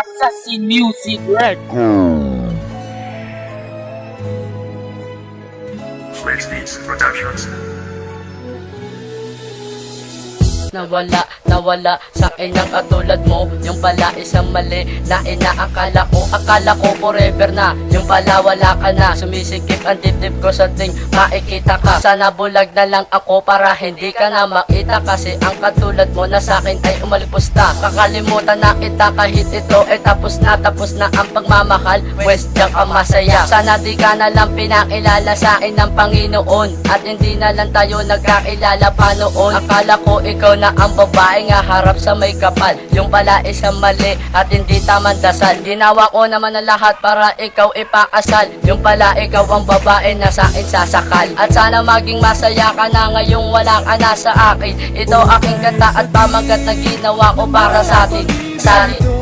Assassin Music Flex Beats Productions. Nawala, nawala sa akin ang katulad mo. Yung pala isang mali na inaakala ko. Akala ko forever na. Yung pala wala ka na. Sumisikip ang dibdib ko sa ting makikita ka. Sana bulag na lang ako para hindi ka na makita. Kasi ang katulad mo na sa akin ay umalipusta Kakalimutan na kita kahit ito ay tapos na. Tapos na ang pagmamahal. Pwes diyan ka masaya. Sana di ka na lang pinakilala sa akin ng Panginoon. At hindi na lang tayo nagkakilala pa noon. Akala ko ikaw na ang babae nga harap sa may kapal. Yung pala isang mali at hindi tamang dasal. Ginawa ko naman ang lahat para ikaw ipakasal Yung pala ikaw ang babae na sa akin sasakal. At sana maging masaya ka na ngayong wala ka na sa akin. Ito aking kanta at pamagat na ginawa ko para sa atin. Sali Bakit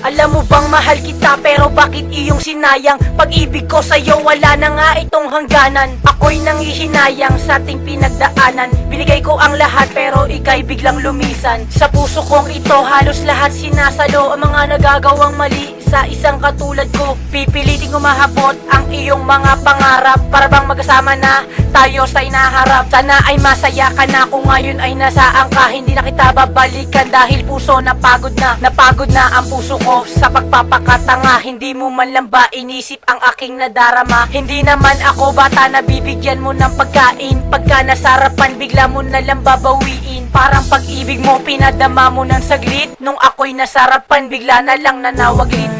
Alam mo bang mahal kita pero bakit iyong sinayang? Pag-ibig ko sa'yo wala na nga itong hangganan. Ako'y nangihinayang sa ating pinagdaanan. Binigay ko ang lahat pero ika'y biglang lumisan. Sa puso kong ito halos lahat sinasalo. Ang mga nagagawang mali sa isang katulad ko. Pipiliting umahabot ang iyong mga pangarap. Para bang magkasama na tayo sa inaharap. Sana ay masaya ka na kung ngayon ay nasaan ka Hindi na kita babalikan dahil puso napagod na. Napagod na ang puso ko sa pagpapakatanga. Hindi mo man lang ba inisip ang aking nadarama? Hindi naman ako bata na bibigyan mo ng pagkain. Pagka nasarapan bigla mo na lang babawiin. Parang pag-ibig mo pinadama mo ng saglit. Nung ako'y nasarapan bigla na lang nanawaglit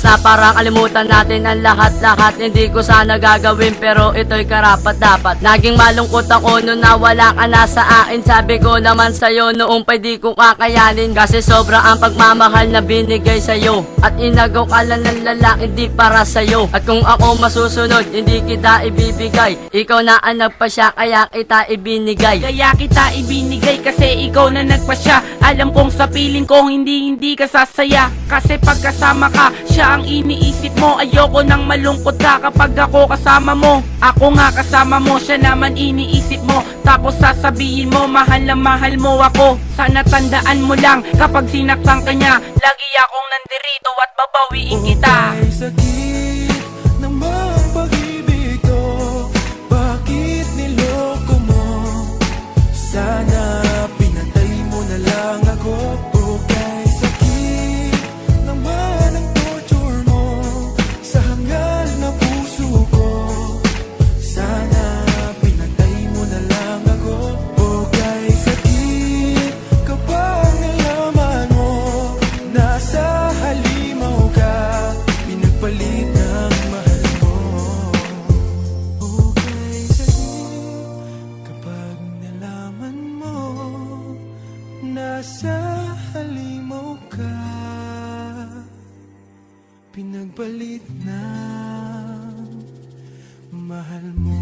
Oras na para kalimutan natin ang lahat-lahat. Hindi ko sana gagawin pero ito'y karapat dapat Naging malungkot ako noon na wala ka na sa akin. Sabi ko naman sa'yo noong pa di ko kakayanin. Kasi sobra ang pagmamahal na binigay sa'yo. At inagaw ka lang ng lalaki di para sa'yo. At kung ako masusunod hindi kita ibibigay. Ikaw na ang nagpasya kaya kita ibinigay. Kaya kita ibinigay kasi ikaw na nagpasya. Alam kong sa piling ko hindi hindi ka sasaya. Kasi pagkasama ka, siya ang iniisip mo. Ayoko nang malungkot ka kapag ako kasama mo. Ako nga kasama mo, siya naman iniisip mo. Tapos sasabihin mo, mahal na mahal mo ako. Sana tandaan mo lang kapag sinaktan ka niya Lagi akong nandirito at babawiin kita. Ay sakit naman pag-ibig to Bakit niloko mo? Sana pinatay mo na lang ako Nasa halimaw ka Pinagpalit ng mahal mo